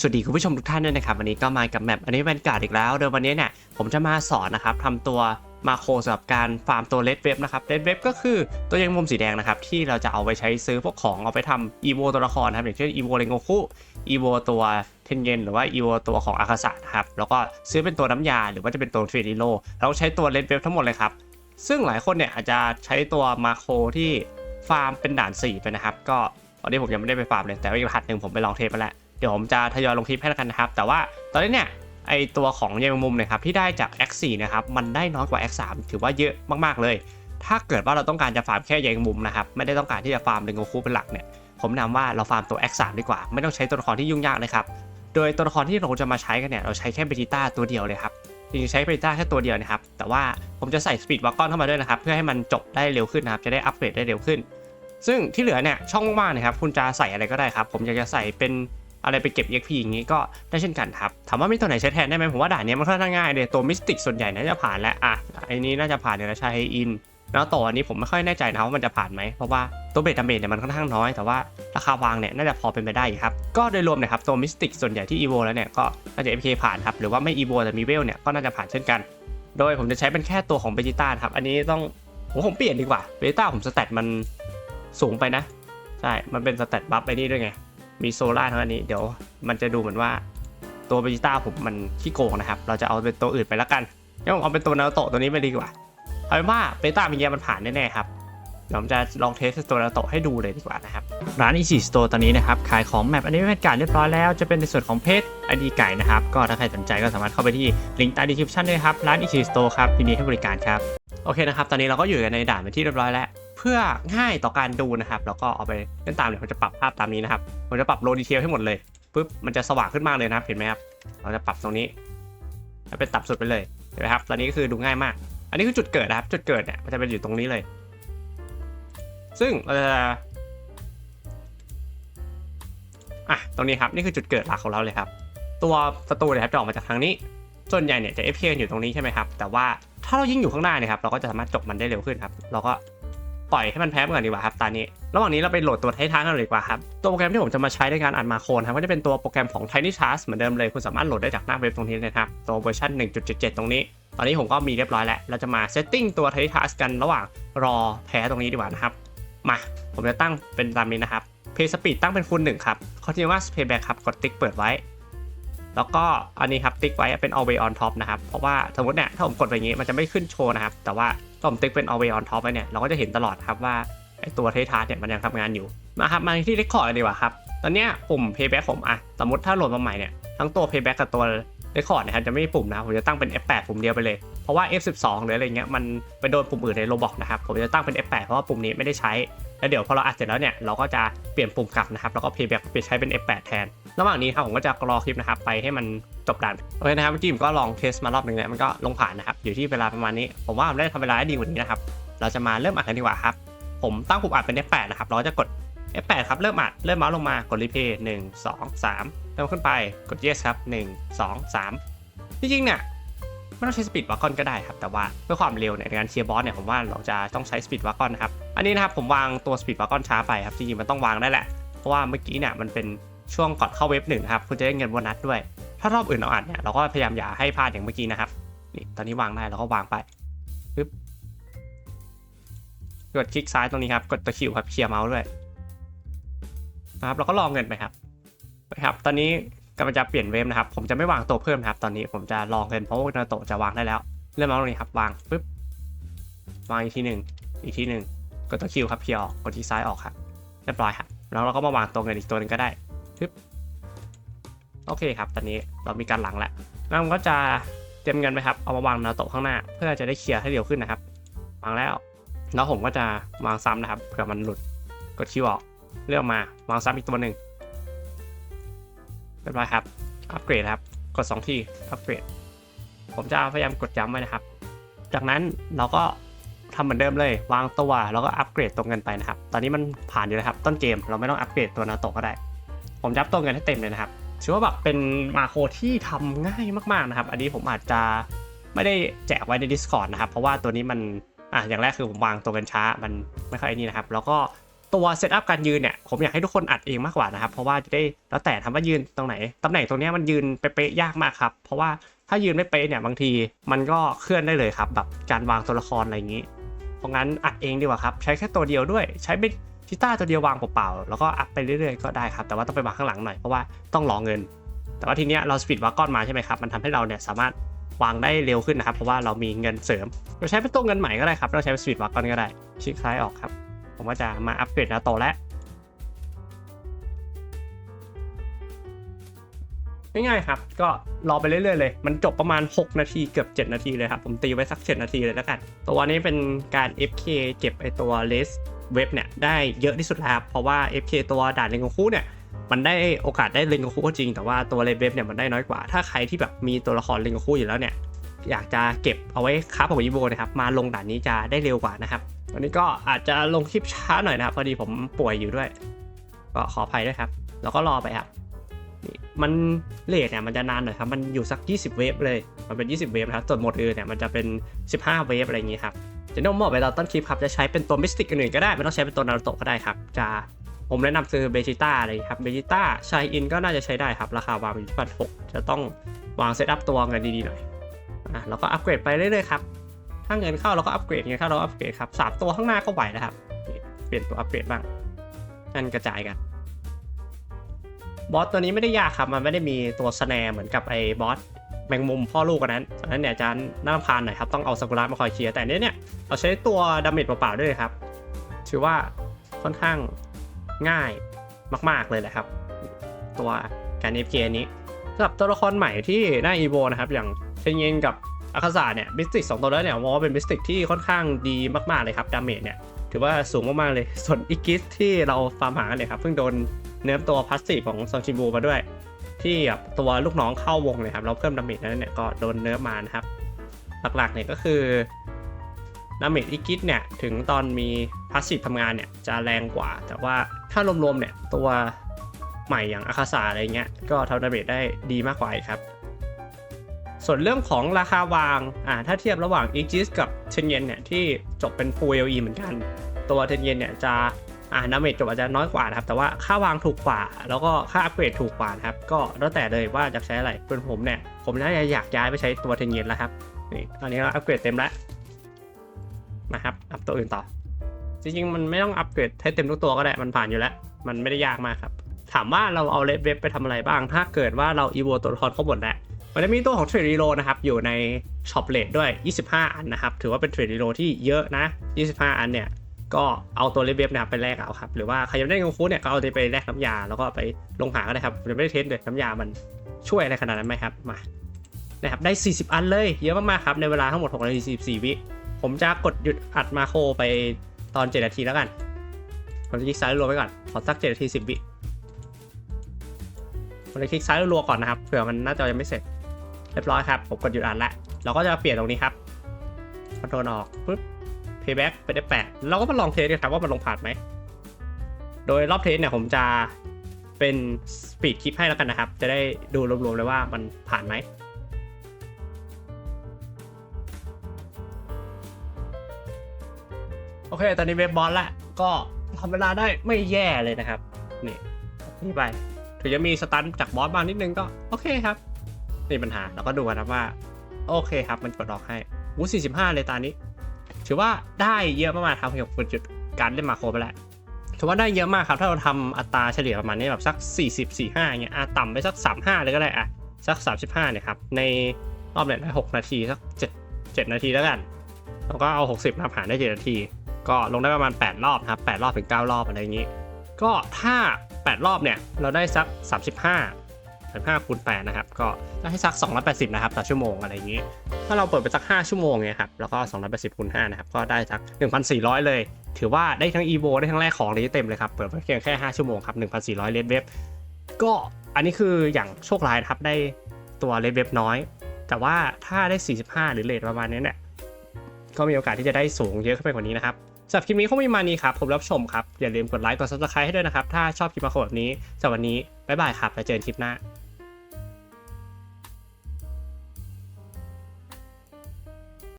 สวัสดีคุณผู้ชมทุกท่านด้วยนะครับวันนี้ก็มากับแมปอันนี้แวนการ์ดอีกแล้วโดยวันนี้เนี่ยผมจะมาสอนนะครับทำตัวมาโครสำหรับการฟาร์มตัวเลดเว็บนะครับเลดเว็บก็คือตัวยังมุมสีแดงนะครับที่เราจะเอาไปใช้ซื้อพวกของเอาไปทำอีโวตัวละครนะครับอย่างเช่นอีโวเรงโกคุอีโวตัวเทนเยนหรือว่าอีโวตัวของอาคาสะนะครับแล้วก็ซื้อเป็นตัวน้ำยาหรือว่าจะเป็นตัวเทรดิโลเราใช้ตัวเลดเว็บทั้งหมดเลยครับซึ่งหลายคนเนี่ยอาจจะใช้ตัวมาโครที่ฟาร์มเป็นด่าน4ไปนะครับก็ตอนนี้ผมยังไม่ได้ไปฟาร์มเลยแต่ว่าอีกรหัสหนึ่งผมไปลองเทสไปแล้ว เดี๋ยวผมจะทยอยลงคลิปให้แล้วกันนะครับ แต่ว่าตอนนี้เนี่ยไอตัวของเยมมุมนะครับที่ได้จาก X4 นะครับมันได้น้อยกว่า X3 ถือว่าเยอะมากๆเลย ถ้าเกิดว่าเราต้องการจะฟาร์มแค่เยมมุมนะครับไม่ได้ต้องการที่จะฟาร์มเรนโกคูเป็นหลักเนี่ยผมแนะนำว่าเราฟาร์มตัว X3 ดีกว่า ไม่ต้องใช้ตัวละครที่ยุ่งยากเลยครับโดยตัวละครที่เราจะมาใช้กันเนี่ยเราใช้แค่เบจิต้าตัวเดียวเลยครับจริงๆใช้เบจิต้าแค่ตัวเดียวนะครับแต่ว่าผมจะใส่สปีดวากอนเข้ามาด้วยนะครับเพื่อให้มันจบได้เร็วขึ้นนะครับจะได้อัปเกรดได้เร็วขึ้น ซึ่งที่เหลือเนี่ยช่องว่างๆนะครับคุณจะใส่อะไรก็ได้ครับผมอยากจะใส่เป็น อะไรไปเก็บ EXP อย่างนี้ก็ได้เช่นกันครับ ถามว่ามีตัวไหนใช้แทนได้ไหมผมว่าด่านนี้มันค่อนข้างง่ายเลยตัวมิสติกส่วนใหญ่น่าจะผ่านแล้วอะไอ้นี้น่าจะผ่านเนี่ยนะชาเฮอินแล้วต่ออันนี้ผมไม่ค่อยแน่ใจนะว่ามันจะผ่านไหมเพราะว่าตัวเบตาเมจเนี่ยมันค่อนข้างน้อย แต่ว่าราคาวางเนี่ยน่าจะพอเป็นไปได้ครับ ก็โดยรวมเนี่ยครับตัวมิสติกส่วนใหญ่ที่ EVO แล้วเนี่ยก็น่าจะ FK ผ่านครับหรือว่าไม่ EVO แต่มีเวลเนี่ยก็น่าจะผ่านเช่นกัน โดยผมจะใช้เป็นแค่ตัวของเบจิต้าครับอันนี้ต้องผมผมเปลี่ยนดีกว่าเบจิต้าผมสเตตมันสูงไปนะใช่มันเป็นสเตตบัฟไอ้นี่ด้วยไง มีโซล่าทั้งอันนี้เดี๋ยวมันจะดูเหมือนว่าตัวเบจิต้าผมมันขี้โกงนะครับ เราจะเอาเป็นตัวอื่นไปแล้วกันงั้นผมเอาเป็นตัวนาโตะตัวนี้ไปดีกว่า เอาเป็นว่าเบต้ามีเยียมันผ่านแน่ๆครับเดี๋ยวผมจะลองเทสตัวนาโตะให้ดูเลยดีกว่านะครับ ร้าน Easy Store ตอนนี้นะครับ ขายของแมปอันนี้เป็นการเรียบร้อยแล้ว จะเป็นในส่วนของเพจไอดีไก่นะครับ ก็ถ้าใครสนใจก็สามารถเข้าไปที่ลิงก์ใต้ description ด้วยครับ ร้าน Easy Store ครับยินดีให้บริการครับ โอเคนะครับ ตอนนี้เราก็อยู่กันในด่านเป็นที่เรียบร้อยแล้ว เพื่อง่ายต่อการดูนะครับ แล้วก็เอาไปเล่นตามเดี๋ยวผมจะปรับภาพตามนี้นะครับผมจะปรับโลดีเทลให้หมดเลยปุ๊บมันจะสว่างขึ้นมากเลยนะครับ เห็นไหมครับเราจะปรับตรงนี้ให้เป็นต่ำสุดไปเลยเห็นไหมครับตอนนี้ก็คือดูง่ายมาก อันนี้คือจุดเกิดนะครับ จุดเกิดเนี่ยมันจะเป็นอยู่ตรงนี้เลย ซึ่งเราจะอะตรงนี้ครับนี่คือจุดเกิดหลักของเราเลยครับ ตัวศัตรูเนี่ยครับจะออกมาจากทางนี้ส่วนใหญ่เนี่ยจะ FK กันอยู่ตรงนี้ใช่ไหมครับ แต่ว่าถ้าเรายิ่งอยู่ข้างหน้าเนี่ยครับ เราก็จะสามารถจบมันได้เร็วขึ้นครับ เราก็ ปล่อยให้มันแพ้ไปก่อนดีกว่าครับตอนนี้ ระหว่างนี้เราไปโหลดตัวไท้ายๆกันเลยดีกว่าครับ ตัวโปรแกรมที่ผมจะมาใช้ในการอ่านมาโครนครับก็จะเป็นตัวโปรแกรมของ Tiny Task เหมือนเดิมเลย คุณสามารถโหลดได้จากหน้าเว็บตรงนี้เลยนะครับตัวเวอร์ชัน1.77 ตรงนี้ ตอนนี้ผมก็มีเรียบร้อยแล้ว เราจะมาเซตติ้งตัว Tiny Task กันระหว่างรอแพ้ตรงนี้ดีกว่านะครับ มา ผมจะตั้งเป็นตามนี้นะครับ Play Speed ตั้งเป็นคูณ1ครับ Continuous Playback ครับกดติ๊กเปิดไว้ แล้วก็อันนี้ครับติ๊กไว้เป็น always on top นะครับ เพราะว่าสมมติเนี่ยถ้าผมกดไปอย่างนี้มันจะไม่ขึ้นโชว์นะครับ แต่ว่าถ้าผมติ๊กเป็น always on top ไว้เนี่ยเราก็จะเห็นตลอดครับว่าไอตัวเททาร์เนี่ยมันยังทำงานอยู่มาครับมาที่ record กันดีกว่าครับ ตอนเนี้ยปุ่ม playback ผมอะสมมติถ้าโหลดมาใหม่เนี่ยทั้งตัว playback กับตัว record นะครับจะไม่มีปุ่มนะผมจะตั้งเป็น F8 ปุ่มเดียวไปเลย ราะว่า F12 หรืออะไรเงี้ยมันไปโดนปุ่มอื่นในโรบอกนะครับผมจะตั้งเป็น F8 เพราะว่าปุ่มนี้ไม่ได้ใช้ แล้วเดี๋ยวพอเราอัดเสร็จแล้วเนี่ยเราก็จะเปลี่ยนปุ่มกลับนะครับแล้วก็ playback ไปใช้เป็น F8 แทน ระหว่างนี้ครับผมก็จะรอคลิปนะครับไปให้มันจบด่านโอเคนะครับเมื่อกี้ผมก็ลองเทสมารอบหนึ่งแล้วมันก็ลงผ่านนะครับอยู่ที่เวลาประมาณนี้ ผมว่าผมได้ทำเวลาได้ดีกว่านี้นะครับเราจะมาเริ่มอัดกันดีกว่าครับผมตั้งปุ่มอัดเป็น F8 นะครับเราจะกด F8 ครับเริ่มอัดเริ่มเมาส์ลงมากดรีเพย์หนึ่งสองสามเริ่มขึ้นไปกด yes ครับหนึ่งสองสามจริงๆเนี่ย ไม่ต้องใช้สปีดวากอนก็ได้ครับ แต่ว่าเพื่อความเร็วในการเชียร์บอสเนี่ยผมว่าเราจะต้องใช้สปีดวากอนนะครับ อันนี้นะครับผมวางตัวสปีดวากอนช้าไปครับจริงๆมันต้องวางได้แหละ เพราะว่าเมื่อกี้เนี่ยมันเป็นช่วงก่อนเข้าเว็บหนึ่งครับคุณจะได้เงินโบนัสด้วย ถ้ารอบอื่นเราอัดเนี่ยเราก็พยายามอย่าให้พลาดอย่างเมื่อกี้นะครับนี่ตอนนี้วางได้เราก็วางไปปึ๊บกดคลิกซ้ายตรงนี้ครับกดตัวคิวครับเคลียร์เมาส์ด้วยนะครับเราก็รอเงินไปครับนะครับ ตอนนี้ กำลังจะเปลี่ยนเวฟนะครับ ผมจะไม่วางตัวเพิ่มนะครับ ตอนนี้ผมจะลองเงินเพราะว่านาโตะจะวางได้แล้ว เริ่มเมาตรงนี้ครับ วางปึ๊บ วางอีกทีหนึ่ง อีกทีหนึ่ง กดตัวคิวครับเคลียออก กดที่ซ้ายออกครับ เรียบร้อยครับ แล้วเราก็มาวางตัวเงินอีกตัวหนึ่งก็ได้ปึ๊บ โอเคครับ ตอนนี้เรามีการหลังแล้วแล้วผมก็จะเตรียมเงินไปครับ เอามาวางนาโตะข้างหน้า เพื่อจะได้เคลียร์ให้เร็วขึ้นนะครับ วางแล้ว แล้วผมก็จะวางซ้ำนะครับ เผื่อมันหลุด กดคิวออก เลือกมาวางซ้ำอีกตัวหนึ่ง รียบร้อยครับ อัปเกรดครับ กด 2 ทีอัปเกรด ผมจะพยายามกดย้ำไว้นะครับ จากนั้นเราก็ทำเหมือนเดิมเลย วางตัว แล้วก็อัปเกรดตัวเงินไปนะครับ ตอนนี้มันผ่านอยู่แล้วครับ ต้นเกม เราไม่ต้องอัปเกรดตัวนาโตก็ได้ ผมยับตัวเงินให้เต็มเลยนะครับถือว่าแบบเป็นมาโครที่ทำง่ายมากๆนะครับ อันนี้ผมอาจจะไม่ได้แจกไว้ใน Discord นะครับ เพราะว่าตัวนี้มัน อะอย่างแรกคือผมวางตัวกันช้า มันไม่ค่อยนี่นะครับ แล้วก็ ตัวเซตอัพการยืนเนี่ยผมอยากให้ทุกคนอัดเองมากกว่านะครับ เพราะว่าจะได้แล้วแต่ทำว่ายืนตรงไหนตำแหน่งตรงนี้มันยืนเป๊ะๆยากมากครับ เพราะว่าถ้ายืนไม่เป๊ะเนี่ยบางทีมันก็เคลื่อนได้เลยครับแบบการวางตัวละครอะไรอย่างนี้ เพราะงั้นอัดเองดีกว่าครับ ใช้แค่ตัวเดียวด้วย ใช้เป็นกีตาตัวเดียววางเปล่าๆแล้วก็อัพไปเรื่อยๆก็ได้ครับ แต่ว่าต้องไปวางข้างหลังหน่อยเพราะว่าต้องรอเงิน แต่ว่าทีเนี้ยเราสปีดวากอนมาใช่ไหมครับมันทำให้เราเนี่ยสามารถวางได้เร็วขึ้นนะครับ เพราะว่าเรามีเงินเสริมเราใช้เป็นตัวเงินใหม่ก็ได้ครับเราใช้เป็นสปีดวากอนก็ได้ชิคซ้ายออกครับ ผมก็จะมาอัปเกรดนาโตแล้วง่ายๆครับ ก็รอไปเรื่อยๆเลย มันจบประมาณ 6 นาทีเกือบ 7 นาทีเลยครับ ผมตีไว้สัก 7 นาทีเลยแล้วกัน ตัวนี้เป็นการ FK เก็บไอตัวเลสเว็บเนี่ยได้เยอะที่สุดแล้วครับ เพราะว่า FK ตัวด่านเลงกงคู่เนี่ย มันได้โอกาสได้เลงกงคู่ก็จริง แต่ว่าตัวเลเว็บเนี่ยมันได้น้อยกว่า ถ้าใครที่แบบมีตัวละครเลงกงคู่อยู่แล้วเนี่ย อยากจะเก็บเอาไว้ค้าของอีโวนะครับ มาลงด่านนี้จะได้เร็วกว่านะครับ วันนี้ก็อาจจะลงคลิปช้าหน่อยนะครับ พอดีผมป่วยอยู่ด้วย ก็ขออภัยด้วยครับ แล้วก็รอไปครับนี่มันเลทเนี่ยมันจะนานหน่อยครับ มันอยู่สัก 20 เวฟเลย มันเป็น 20 เวฟนะครับส่วนหมดอื่นเนี่ยมันจะเป็น 15 เวฟอะไรอย่างงี้ครับจะน้องบอกไปตอนต้นคลิปครับ จะใช้เป็นตัวมิสติกอื่นก็ได้ ไม่ต้องใช้เป็นตัวนารูโตะก็ได้ครับ จะผมแนะนำซื้อเบจิต้าอะไรครับ เบจิต้าชายอินก็น่าจะใช้ได้ครับ ราคาวางอยู่ที่พันหกจะต้องวางเซตอัพตัวกันดีๆหน่อยอะแล้วก็อัปเกรดไปเรื่อยๆครับ ถ้าเงินเข้าเราก็อัปเกรดเงินเข้าเราอัปเกรดครับสามตัวข้างหน้าก็ไหวนะครับเปลี่ยนตัวอัปเกรดบ้างนั่นกระจายกันบอสตัวนี้ไม่ได้ยากครับ มันไม่ได้มีตัวสแนร์เหมือนกับไอ้บอสแมงมุมพ่อลูกกันนั้นฉะนั้นเนี่ยอาจารย์น่ารำคาญหน่อยครับ ต้องเอาซากุระมาคอยเคลียร์ แต่อันนี้เนี่ย เราใช้ตัวดาเมจเปล่าๆด้วยครับ ถือว่าค่อนข้างง่ายมากๆเลยแหละครับ ตัวการ FK อันนี้สำหรับตัวละครใหม่ที่หน้าอีโวนะครับ อย่างเชนเยนกับ อาคาซาเนี่ยมิสติกสองตัวแล้วเนี่ยมองว่าเป็นมิสติกที่ค่อนข้างดีมากๆเลยครับดาเมจเนี่ยถือว่าสูงมากๆเลย ส่วนอิกิสที่เราฟาร์มหาเนี่ยครับเพิ่งโดนเนื้อตัวพาสซีฟของซองชิบูมาด้วย ที่แบบตัวลูกน้องเข้าวงเลยครับเราเพิ่มดาเมจนั้นเนี่ยก็โดนเนื้อมานะครับ หลักๆเนี่ยก็คือดาเมจอีกิทเนี่ยถึงตอนมีพาสซีฟทำงานเนี่ยจะแรงกว่า แต่ว่าถ้ารวมๆเนี่ยตัวใหม่อย่างอาคาซาอะไรเงี้ยก็ทำดาเมจได้ดีมากกว่าครับ ส่วนเรื่องของราคาวางอ่าถ้าเทียบระหว่าง e g i s กับเชนเยนเนี่ยที่จบเป็น Full LE เหมือนกัน ตัวเทนเยนเนี่ยจะอ่าดาเมจจบอาจจะน้อยกว่านะครับ แต่ว่าค่าวางถูกกว่า แล้วก็ค่าอัปเกรดถูกกว่านะครับ ก็แล้วแต่เลยว่าจะใช้อะไรเป็นผมเนี่ย ผมน่าจะอยากย้ายไปใช้ตัวเทนเยนแล้วครับนี่ตอนนี้เราอัปเกรดเต็มแล้วนะครับอัพตัวอื่นต่อ จริงๆ มันไม่ต้องอัปเกรดให้เต็มทุกตัวก็ได้มันผ่านอยู่แล้ว มันไม่ได้ยากมากครับ ถามว่าเราเอาเลเว็บไปทำอะไรบ้าง ถ้าเกิดว่าเราอีโวตัวละครครบหมดแล้ว มันจะมีตัวของเทรดรีโลนะครับอยู่ในช็อปเลดด้วย 25 อันนะครับ ถือว่าเป็นเทรดรีโลที่เยอะนะ 25 อันเนี่ยก็เอาตัวเลเว็บนะครับไปแลกเอาครับหรือว่าใครยังไม่ได้กงฟูเนี่ยก็เอาไปแลกน้ำยาแล้วก็ไปลงหาก็ได้ครับยังไม่ได้เทสเลยน้ำยามันช่วยอะไรขนาดนั้นไหมครับมานะครับได้ 40 อันเลยเยอะมากๆครับในเวลาทั้งหมด6นาที44 วิผมจะกดหยุดอัดมาโครไปตอน 7 นาทีแล้วกันผมจะคลิกซ้ายรัวไว้ก่อนขอสัก 7 นาที 10 วิผมจะคลิกซ้ายรัวก่อนนะครับเผื่อมันน่าจะยังไม่เสร็จ รียบร้อยครับ ผมกดหยุดอัดแล้วเราก็จะเปลี่ยนตรงนี้ครับคอนโทรลออกปุ๊บ payback ไปได้แปดเราก็มาลองเทสกันครับว่ามันลงผ่านไหม โดยรอบเทสเนี่ยผมจะเป็นสปีดคลิปให้แล้วกันนะครับ จะได้ดูรวมๆเลยว่ามันผ่านไหมโอเค ตอนนี้เว็บบอสละก็ทำเวลาได้ไม่แย่เลยนะครับ นี่นี่ไป ถึงจะมีสตันจากบอสบ้างนิดนึงก็ โอเคครับ ม่มีปัญหาเราก็ดูกันนะว่า โอเคครับมันกดออกให้วู45เลยตานี้ ถือว่าได้เยอะมากๆครับเกี่ยวกับจุดการเล่นมาโครไปแล้วถือว่าได้เยอะมากครับ ถ้าเราทำอัตราเฉลี่ยประมาณนี้แบบสัก 40 45อย่างเงี้ยอะต่ำไปสัก 35 เลยก็ได้อะสัก 35เนี่ยครับ ในรอบเนี่ยได้6นาทีสัก 7 7 นาทีแล้วกันแล้วก็เอา 60นับหารได้ 7 นาที ก็ลงได้ประมาณ 8 รอบครับ8รอบถึง 9 รอบอะไรอย่างงี้ ก็ถ้า 8 รอบเนี่ยเราได้สัก 35 35คูณ8นะครับ ก็ให้สัก 280 นะครับต่อชั่วโมงอะไรอย่างงี้ ถ้าเราเปิดไปสัก 5 ชั่วโมงเนี่ยครับ แล้วก็ 280คูณ5นะครับ ก็ได้สัก 1,400 เลย ถือว่าได้ทั้ง evo ได้ทั้งแรกของนี้เต็มเลยครับ เปิดไปเพียงแค่ 5 ชั่วโมงครับ 1,400เลดเว็บ ก็อันนี้คืออย่างโชคร้ายครับได้ตัวเลดเว็บน้อย แต่ว่าถ้าได้ 45 หรือเลทประมาณนี้เนี่ย ก็มีโอกาสที่จะได้สูงเยอะขึ้นไปกว่านี้นะครับสำหรับคลิปนี้คงมีมานี้ครับ ผมรับชมครับ อย่าลืมกดไลค์ กด subscribe ให้ด้วยนะครับ ถ้าชอบคลิปมาโคแบบนี้สำหรับวันนี้ บ๊ายบายครับ แล้วเจอกันคลิปหน้า